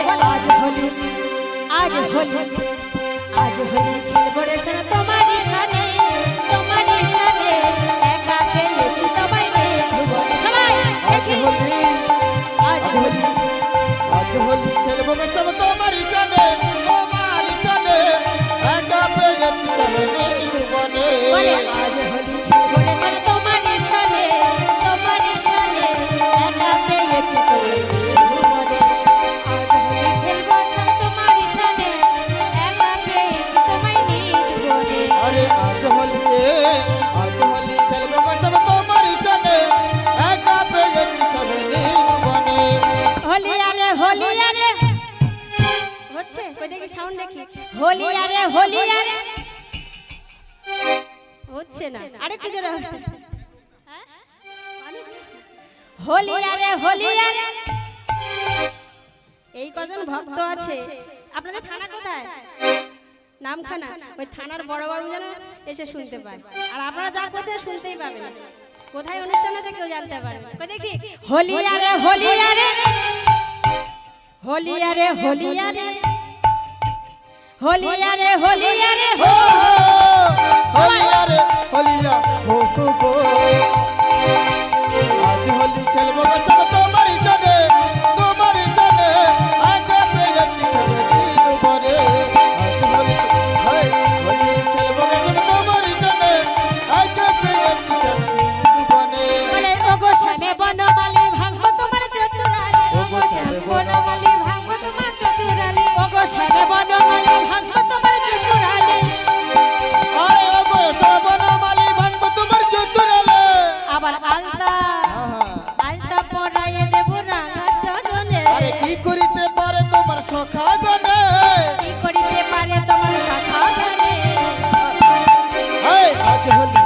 বলে আজ হোলি আজ হোলি আজ হোলি খেলব রে সারা তোমারই সানে তোমারই সানে একা পেয়েছি তোমায় নিয়ে ঘুরবো। সবাই আজ হোলি আজ হোলি আজ হোলি খেলব গে সব তোমারই জানে হচ্ছে ওই দেখি সাউন্ড দেখি। হোলি আরে হোলি আরে হচ্ছে না। আরেকটু জোরে হবে। হ্যাঁ? হোলি আরে হোলি আরে। এই কজন ভক্ত আছে? আপনাদের থানা কোথায়? নামখানা। ওই থানার বড় বড় যেন এসে শুনতে পায়। আর আপনারা যা করছেন শুনতেই পাবেন। কোথায় অনুষ্ঠান আছে কেউ জানতে পারে। কই দেখি। হোলি আরে হোলি আরে। হোলি আরে হোলি আরে। হোলিয়া রে হোলিয়া হো হো হো সখা গনে কি করিতে পারে তোমার সখা গনে আজ হল